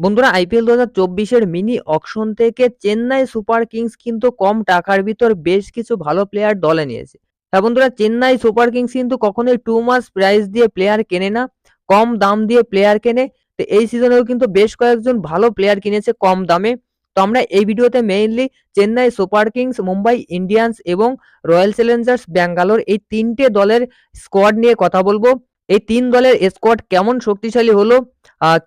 বন্ধুরা আইপিএল দু হাজার চব্বিশের মিনি অকশন থেকে চেন্নাই সুপার কিংস কিন্তু কম টাকার ভিতর বেশ কিছু ভালো প্লেয়ার দলে নিয়েছে। হ্যাঁ বন্ধুরা, চেন্নাই সুপার কিংস কিন্তু কখনোই টু মাস প্রাইস দিয়ে প্লেয়ার কেনে না, কম দাম দিয়ে প্লেয়ার কেনে। তো এই সিজনেও কিন্তু বেশ কয়েকজন ভালো প্লেয়ার কিনেছে কম দামে। তো আমরা এই ভিডিওতে mainly Chennai Super Kings, Mumbai Indians এবং রয়্যাল চ্যালেঞ্জার্স, ব্যাঙ্গালোর এই তিনটে দলের স্কোয়াড নিয়ে কথা বলব। এই তিন দলের স্কোয়াড কেমন শক্তিশালী হলো?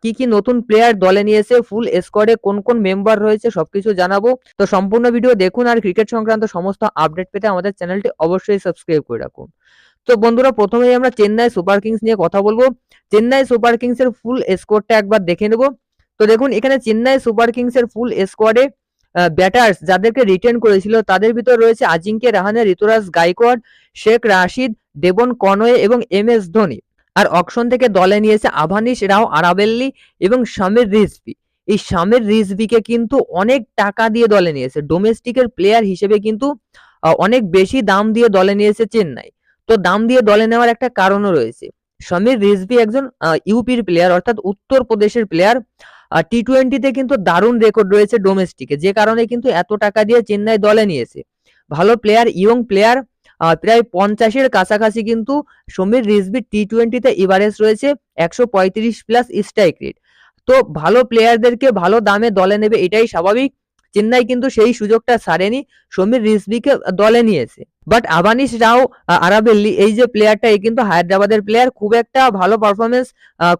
কি কি নতুন প্লেয়ার দলে নিয়েছে ফুল স্কোয়াডে কোন কোন মেম্বার রয়েছে সবকিছু জানাব। তো সম্পূর্ণ ভিডিও দেখুন আর ক্রিকেট সংক্রান্ত সমস্ত আপডেট পেতে আমাদের চ্যানেলটি অবশ্যই সাবস্ক্রাইব করে রাখুন। তো বন্ধুরা, প্রথমেই আমরা চেন্নাই সুপার কিংস নিয়ে কথা বলব। চেন্নাই সুপার কিংস এর ফুল স্কোয়াডটা একবার দেখে নেব। তো দেখুন, এখানে চেন্নাই সুপার কিংস এর ফুল স্কোয়াডে ব্যাটার্স যাদেরকে রিটেন করেছিল, তাদের ভিতর রয়েছে আজিঙ্কে রাহানে, ঋতুরাজ গাইকোয়াড, শেখ রাশিদ, দেবন কনয়ে এবং এম এস ধোনি। আর অকশন থেকে দলে নিয়েছে আভানিশ রাও, আরাবেল্লি এবং শামির রিজভি। এই শামির রিজভিকে কিন্তু অনেক টাকা দিয়ে দলে নিয়েছে। ডোমেস্টিকের প্লেয়ার হিসেবে কিন্তু অনেক বেশি দাম দিয়ে দলে নিয়েছে চেন্নাই। তো দাম দিয়ে দলে নেওয়ার একটা কারণও রয়েছে। সমীর রিজভি একজন ইউপির প্লেয়ার অর্থাৎ উত্তরপ্রদেশের প্লেয়ার টি টোয়েন্টিতে কিন্তু দারুণ রেকর্ড রয়েছে ডোমেস্টিকে যে কারণে কিন্তু এত টাকা দিয়ে চেন্নাই দলে নিয়েছে। ভালো প্লেয়ার ইয়ং প্লেয়ার প্রায় পঞ্চাশের কাছাকাছি কিন্তু সমীর রিজভি টি টোয়েন্টিতে ইভারেজ রয়েছে, একশো পঁয়ত্রিশ প্লাস স্ট্রাইক রেট তো ভালো প্লেয়ারদেরকে ভালো দামে দলে নেবে, এটাই স্বাভাবিক। চেন্নাই কিন্তু সেই সুযোগটা ছাড়েনি, সমীর রিজভিকে দলে নিয়েছে। বাট আবানিশ রাও আরাবেল্লি এই যে প্লেয়ারটা এই কিন্তু হায়দ্রাবাদের প্লেয়ার খুব একটা ভালো পারফরমেন্স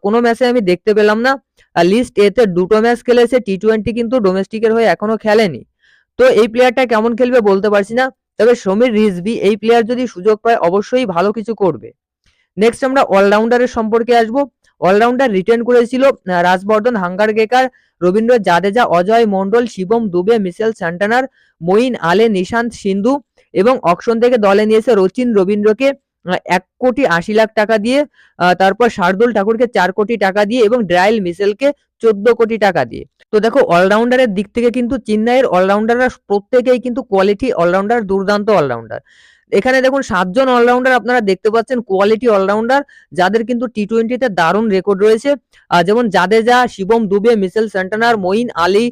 কোনো ম্যাচে আমি দেখতে পেলাম না। লিস্ট এতে দুটো ম্যাচ খেলেছে টি টোয়েন্টি কিন্তু ডোমেস্টিকের হয়ে এখনও খেলেনি। তো এই প্লেয়ারটা কেমন খেলবে বলতে পারছি না। তবে সমীর রিজবি এই প্লেয়ার যদি সুযোগ পায়, অবশ্যই ভালো কিছু করবে। নেক্সট আমরা অলরাউন্ডারের সম্পর্কে আসব। অলরাউন্ডার রিটার্ন করেছিল Rajvardhan Hangargekar Ravindra Jadeja, Ajay Mandal Shivam Dube, Mitchell Santner Moeen Ali, Nishant Sindhu এবং অকশন থেকে দলে নিয়েছে রচিন রবীন্দ্রকে। এক কোটি আশি লাখ টাকা দিয়ে তারপর শার্দুল ঠাকুরকে চার কোটি টাকা দিয়ে এবং ড্রাইল মিশেলকে চোদ্দ কোটি টাকা দিয়ে। তো দেখো অলরাউন্ডারের দিক থেকে কিন্তু চেন্নাইয়ের অলরাউন্ডাররা প্রত্যেকেই কিন্তু কোয়ালিটি অলরাউন্ডার দুর্দান্ত অলরাউন্ডার এখানে দেখুন, সাতজন অলরাউন্ডার আপনারা দেখতে পাচ্ছেন কোয়ালিটি অলরাউন্ডার যাদের কিন্তু টি টোয়েন্টিতে দারুণ রেকর্ড রয়েছে। যেমন Jadeja, Shivam Dube Mitchell Santner, Moeen Ali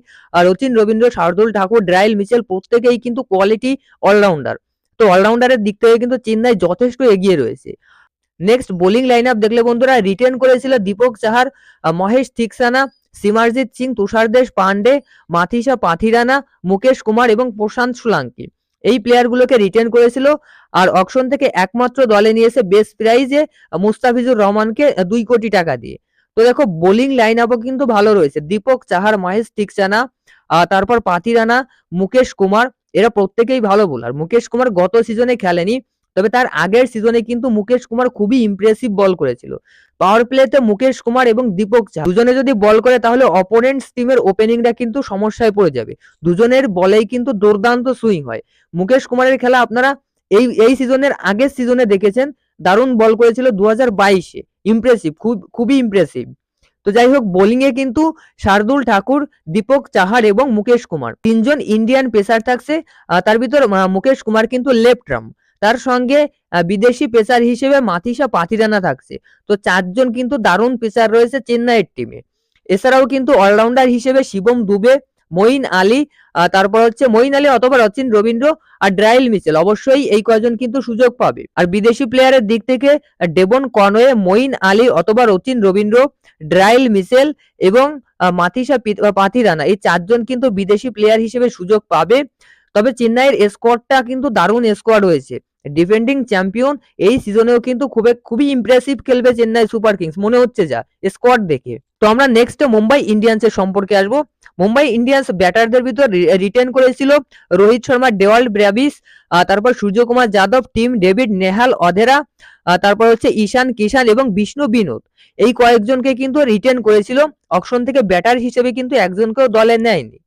Rachin Ravindra, Shardul Thakur, Daryl Mitchell প্রত্যেকেই কিন্তু কোয়ালিটি অলরাউন্ডার তো অলরাউন্ডারের দিক থেকে কিন্তু চেন্নাই যথেষ্ট এগিয়ে রয়েছে। নেক্সট বোলিং লাইন আপ দেখলে বন্ধুরা রিটেন করেছিল দীপক চাহার মহেশ থিকসানা সিমারজিৎ সিং তুষারদেশ পান্ডে মাথিসা পাথিরানা মুকেশ কুমার এবং প্রশান্ত সুলাঙ্কি। এই প্লেয়ারগুলোকে রিটেন করেছিল আর অকশন থেকে একমাত্র দলে নিয়েছে বেস্ট প্রাইজে মুস্তাফিজুর রহমানকে দুই কোটি টাকা দিয়ে। তো দেখো বোলিং লাইন আপও কিন্তু ভালো রয়েছে। দীপক চাহার মহেশ আহ, তারপর পাথিরানা মুকেশ কুমার এরা প্রত্যেকেই ভালো বোলার মুকেশ কুমার গত সিজনে খেলেনি, তবে তার আগের সিজনে কিন্তু মুকেশ কুমার খুবই ইমপ্রেসিভ বল করেছিল। পাওয়ার প্লেতে মুকেশ কুমার এবং দীপক চা দুজনে যদি বল করে, তাহলে অপোনেন্টস টিমের ওপেনিংটা কিন্তু সমস্যায় পড়ে যাবে। দুজনের বলেই কিন্তু দুর্দান্ত সুইং হয়। মুকেশ কুমারের খেলা আপনারা এই এই সিজনের আগের সিজনে দেখেছেন, দারুণ বল করেছিল দু হাজার বাইশে। ইমপ্রেসিভ খুব, খুবই ইমপ্রেসিভ তো যাই হোক বোলিংয়ে কিন্তু শার্দুল ঠাকুর, দীপক চাহার এবং মুকেশ কুমার। তিনজন ইন্ডিয়ান পেসার থাকছে তার ভিতর মুকেশ কুমার কিন্তু লেফট রাম তার সঙ্গে বিদেশি পেসার হিসেবে মাথিসা পাথিরানা থাকছে। তো চারজন কিন্তু দারুণ পেসার রয়েছে চেন্নাইয়ের টিমে এছাড়াও কিন্তু অলরাউন্ডার হিসেবে শিবম দুবে মঈন আলী তারপর হচ্ছে মঈন আলী অথবা রচিন রবীন্দ্র আর ড্রাইল মিচেল। অবশ্যই এই কয়জন কিন্তু সুযোগ পাবে। আর বিদেশি প্লেয়ারের দিক থেকে ডেবন কনওয়ে, মঈন আলী অথবা রচিন রবীন্দ্র, ড্রাইল মিচেল এবং মাথিসা পাথিরানা এই চারজন কিন্তু বিদেশি প্লেয়ার হিসেবে সুযোগ পাবে। তবে চেন্নাইয়ের স্কোয়াডটা কিন্তু দারুণ স্কোয়াড হয়েছে ডিফেন্ডিং চ্যাম্পিয়ন এই সিজনেও কিন্তু খুবই খুবই ইমপ্রেসিভ খেলবে চেন্নাই সুপার কিংস মনে হচ্ছে যা স্কোয়াড দেখে। তো আমরা নেক্সট মুম্বাই ইন্ডিয়ান্সের সম্পর্কে আসব। মুম্বাই ইন্ডিয়ান্স ব্যাটারদের ভিতর রিটেন করেছিল রোহিত শর্মা ডেওয়াল ব্রাভিস আহ, তারপর সূর্যকুমার যাদব টিম ডেভিড নেহাল অধেরা তারপর হচ্ছে ঈশান কিষান এবং বিষ্ণু বিনোদ। এই কয়েকজনকে কিন্তু রিটেন করেছিল। অকশন থেকে ব্যাটার হিসেবে কিন্তু একজনকেও দলে নেয়নি।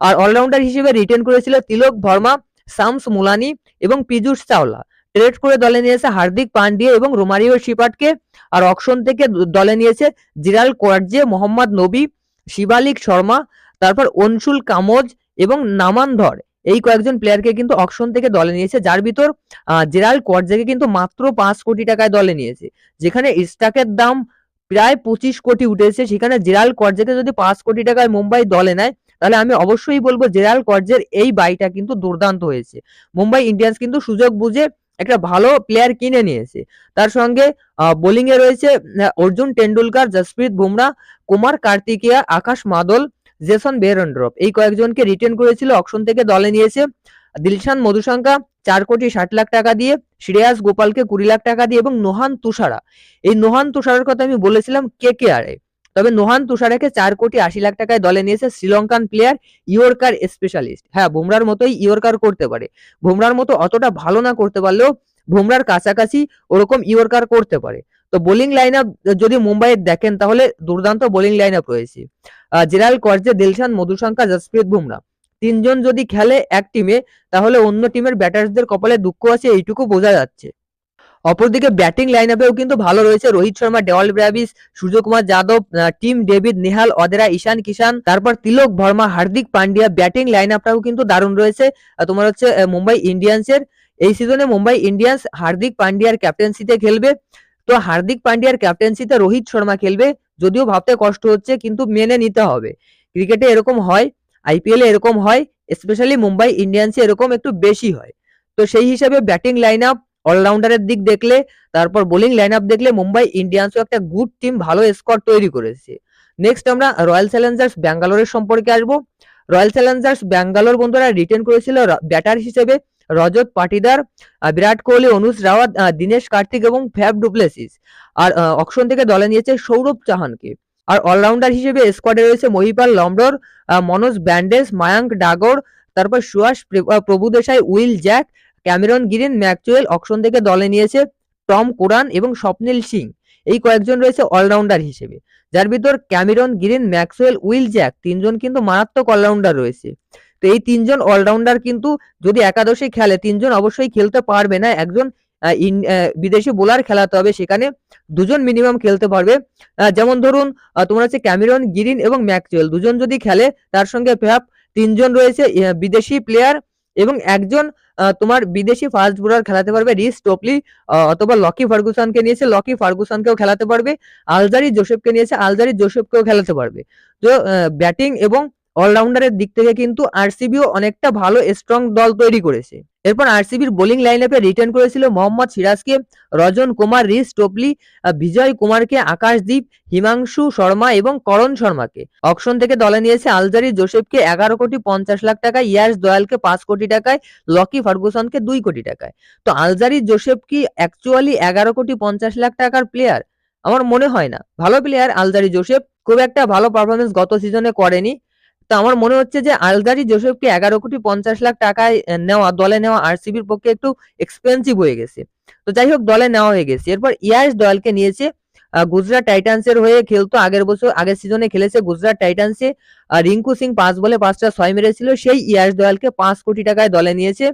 আর অলরাউন্ডার হিসেবে রিটেন করেছিল তিলক ভর্মা শামস মুলানি এবং পীযুষ চাওলা। ট্রেড করে দলে নিয়েছে হার্দিক পান্ডিয়া এবং রোমারিও শিপাটকে আর অকশন থেকে দলে নিয়েছে জিরাল কোয়ার্জে মোহাম্মদ নবী, শিবালিক শর্মা, তারপর অনশুল কামজ এবং নামানধর এই কয়েকজন প্লেয়ারকে কিন্তু অকশন থেকে দলে নিয়েছে। যার ভিতর জেরাল কোয়ার্জেকে কিন্তু মাত্র পাঁচ কোটি টাকায় দলে নিয়েছে। যেখানে স্টাকের দাম প্রায় পঁচিশ কোটি উঠেছে। সেখানে জেরাল কর্জেকে যদি পাঁচ কোটি টাকায় মুম্বাই দলে নেয় তাহলে আমি অবশ্যই বলব জেরাল কর্জের এই বাইটা কিন্তু দুর্দান্ত হয়েছে। মুম্বাই ইন্ডিয়ান্স কিন্তু সুযোগ বুঝে একটা ভালো প্লেয়ার কিনে নিয়েছে। তার সঙ্গে বোলিং এ রয়েছে অর্জুন টেন্ডুলকার, জসপ্রীত বুমরা, কুমার কার্তিকেয়া, আকাশ মাদল, জেসন বেরন্ড্রপ এই কয়েকজনকে রিটেন করেছিল অকশন থেকে দলে নিয়েছে। দিলশান মধুশঙ্কা, চার কোটি ষাট লাখ টাকা দিয়ে, শ্রেয়াস গোপালকে কুড়ি লাখ টাকা দিয়ে এবং নোহান তুষারা। এই নোহান তুষারের কথা আমি বলেছিলাম কে কে আরে তবে নোহান তুষারাকে চার কোটি আশি লাখ টাকায় দলে নিয়েছে শ্রীলঙ্কান প্লেয়ার ইয়র্কার স্পেশালিস্ট হ্যাঁ বুমরার মতোই ইয়র্কার করতে পারে। বুমরার মতো অতটা ভালো না করতে পারলেও বুমরার কাছাকাছি ওরকম ইয়র্কার করতে পারে। তো বোলিং লাইন আপ যদি মুম্বাইয়ের দেখেন তাহলে দুর্দান্ত বোলিং লাইন আপ রয়েছে জেরাল কর্জে, দিলশান, মধুশঙ্কা, জসপ্রীত বুমরা। তিনজন যদি খেলে এক টিমে তাহলে অন্য টিমের ব্যাটার্সদের কপালে দুঃখ আছে, এইটুকু বোঝা যাচ্ছে। অপরদিকে ব্যাটিং লাইন আপেও কিন্তু ভালো রয়েছে। Rohit Sharma, Dewald Brevis, Suryakumar Yadav Tim David Nehal Wadhera Ishan Kishan তারপর তিলক ভর্মা হার্দিক পান্ডিয়া। ব্যাটিং লাইন আপটাও কিন্তু দারুণ রয়েছে। তোমার হচ্ছে মুম্বাই ইন্ডিয়ান্সের। এই সিজনে মুম্বাই ইন্ডিয়ান্স হার্দিক পান্ডিয়ার ক্যাপ্টেন্সিতে খেলবে। তো হার্দিক পান্ডিয়ার ক্যাপ্টেন্সিতে রোহিত শর্মা খেলবে। যদিও ভাবতে কষ্ট হচ্ছে, কিন্তু মেনে নিতে হবে। ক্রিকেটে এরকম হয় আইপিএল এরকম হয় স্পেশালি মুম্বাই ইন্ডিয়ান্সে এরকম একটু বেশি হয়। তো সেই হিসাবে ব্যাটিং লাইন আপ অলরাউন্ডারের দিক দেখলে, তারপর বোলিং লাইন আপ দেখলে মুম্বাই ইন্ডিয়ান্সও একটা গুড টিম ভালো স্কোর তৈরি করেছে। নেক্সট আমরা রয়্যাল চ্যালেঞ্জার্স ব্যাঙ্গালোরের সম্পর্কে আসব। রয়্যাল চ্যালেঞ্জার্স ব্যাঙ্গালোর বন্ধুরা রিটেন করেছিল ব্যাটার হিসেবে রজত পাটিদার বিরাট কোহলি, অনুজ রাওয়াত দীনেশ কার্তিক এবং ফ্যাব ডুপ্লেসিস। আর অকশন থেকে দলে নিয়েছে সৌরভ চাহানকে। আর অলরাউন্ডার হিসেবে স্কোয়াডে রয়েছে মহিপাল লমডর মনোজ ব্যান্ডেস মায়াঙ্ক ডাগর, তারপর Suyash Prabhudessai Will Jacks Cameron Green, Maxwell, auction থেকে দলে নিয়েছে টম কোরান এবং স্বপ্নিল সিং। এই কয়েকজন রয়েছে অলরাউন্ডার হিসেবে। যার ভিতর Cameron Green, Maxwell, Will Jacks তিনজন কিন্তু মারাত্মক অলরাউন্ডার রয়েছে। তো এই তিনজন অলরাউন্ডার কিন্তু যদি একাদশে খেলে, তিনজন অবশ্যই খেলতে পারবে না। একজন বিদেশি বোলার খেলাতে হবে, সেখানে দুজন মিনিমাম খেলতে পারবে। যেমন ধরুন তোমার হচ্ছে ক্যামেরন গিরিন এবং ম্যাকচুয়েল দুজন যদি খেলে, তার সঙ্গে ফ্যাপ তিনজন রয়েছে বিদেশি প্লেয়ার এবং একজন তোমার বিদেশি ফাস্ট বোলার খেলাতে পারবে, রিস টোপলি অথবা লকি ফার্গুসানকে নিয়েছে, লকি ফার্গুসানকেও খেলাতে পারবে, আলজারি জোসেফকে নিয়েছে, আলজারি জোসেফকেও খেলাতে পারবে। তো ব্যাটিং এবং অলরাউন্ডারের দিক থেকে কিন্তু আরসিবিও অনেকটা ভালো স্ট্রং দল তৈরি করেছে। এরপর আরসিবির বোলিং লাইন আপে রিটার্ন করেছিল মোহাম্মদ সিরাজকে, রজন কুমার, রিস টোপলি বিজয় কুমারকে, আকাশদীপ, হিমাংশু শর্মা এবং করণ শর্মাকে। অকশন থেকে দলে নিয়েছে আলজারি জোসেফকে এগারো কোটি পঞ্চাশ লাখ টাকায়, ইয়াস দয়ালকে পাঁচ কোটি টাকায়, লকি ফার্গুসনকে দুই কোটি টাকায়। তো আলজারি জোসেফ কি অ্যাকচুয়ালি এগারো কোটি পঞ্চাশ লাখ টাকার প্লেয়ার আমার মনে হয় না। ভালো প্লেয়ার আলজারি জোসেফ। খুব একটা ভালো পারফরমেন্স গত সিজনে করেনি। তো আমার মনে হচ্ছে যে আলদারি জোসেফকে এগারো কোটি পঞ্চাশ লাখ টাকায় নেওয়া, দলে নেওয়া আরসিবির পক্ষে একটু এক্সপেন্সিভ হয়ে গেছে। তো যাই হোক, দলে নেওয়া হয়ে গেছে। এরপর ইয়াস দয়ালকে নিয়েছে গুজরাট টাইটান্সের হয়ে খেলতো আগের বছর, আগের সিজনে খেলেছে গুজরাট টাইটান্সে। রিঙ্কু সিং পাঁচ বলে পাঁচটা ছয় মেরেছিল, সেই ইয়াস দয়ালকে পাঁচ কোটি টাকায় দলে নিয়েছে।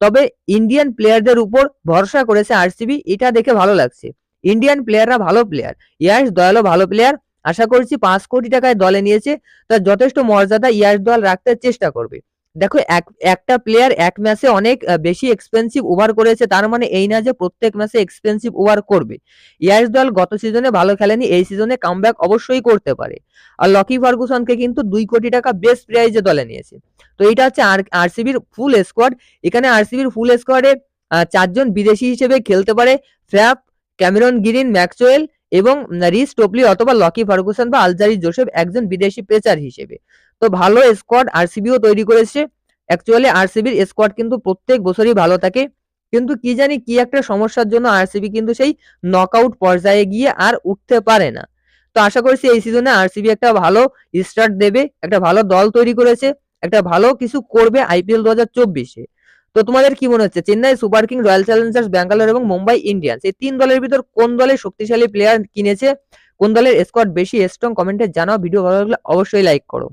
তবে ইন্ডিয়ান প্লেয়ারদের উপর ভরসা করেছে আরসিবি, এটা দেখে ভালো লাগছে। ইন্ডিয়ান প্লেয়াররা ভালো প্লেয়ার ইয়াস দয়ালও ভালো প্লেয়ার। আশা করছি পাঁচ কোটি টাকায় দলে নিয়েছে, তার যথেষ্ট মর্যাদা ইয়াস দল রাখতে চেষ্টা করবে। দেখো, এক, একটা প্লেয়ার এক ম্যাচে অনেক বেশি এক্সপেন্সিভ ওভার করেছে, তার মানে এই না যে প্রত্যেক ম্যাচে এক্সপেন্সিভ ওভার করবে। ইয়াস দল গত সিজনে ভালো খেলেনি, এই সিজনে কামব্যাক অবশ্যই করতে পারে। আর লকি ফার্গুসনকে কিন্তু দুই কোটি টাকা বেস্ট প্রাইজে দলে নিয়েছে। তো এটা হচ্ছে আর, আরসিবির ফুল স্কোয়াড এখানে আরসিবির ফুল স্কোয়াডে চারজন বিদেশি হিসেবে খেলতে পারে ফ্র্যাপ ক্যামেরন গিরিন ম্যাকচোয়েল এবং রিস টোপলি অথবা লকি ফার্গুসন বা আলজারি জোসেফ একজন বিদেশি পেচার হিসেবে। তো ভালো স্কোয়াড আরসিবিও তৈরি করেছে। অ্যাকচুয়ালি আরসিবির স্কোয়াড কিন্তু প্রত্যেক বছরই ভালো থাকে। কিন্তু কি জানি কি একটা সমস্যার জন্য আরসিবি কিন্তু সেই নকআউট পর্যায়ে গিয়ে আর উঠতে পারে না। তো আশা করছি এই সিজনে আরসিবি একটা ভালো স্টার্ট দেবে, একটা ভালো দল তৈরি করেছে, একটা ভালো কিছু করবে আইপিএল দু হাজার চব্বিশে। তো তোমাদের কি মনে হচ্ছে? Chennai Super King Royal Challengers, Bangalore এবং মুম্বাই ইন্ডিয়ান্স, এই তিন দলের ভিতর কোন দলের শক্তিশালী প্লেয়ার কিনেছে? কোন দলের স্কোয়াড বেশি স্ট্রং কমেন্টে জানাও। ভিডিও ভালো লাগলে অবশ্যই লাইক করো।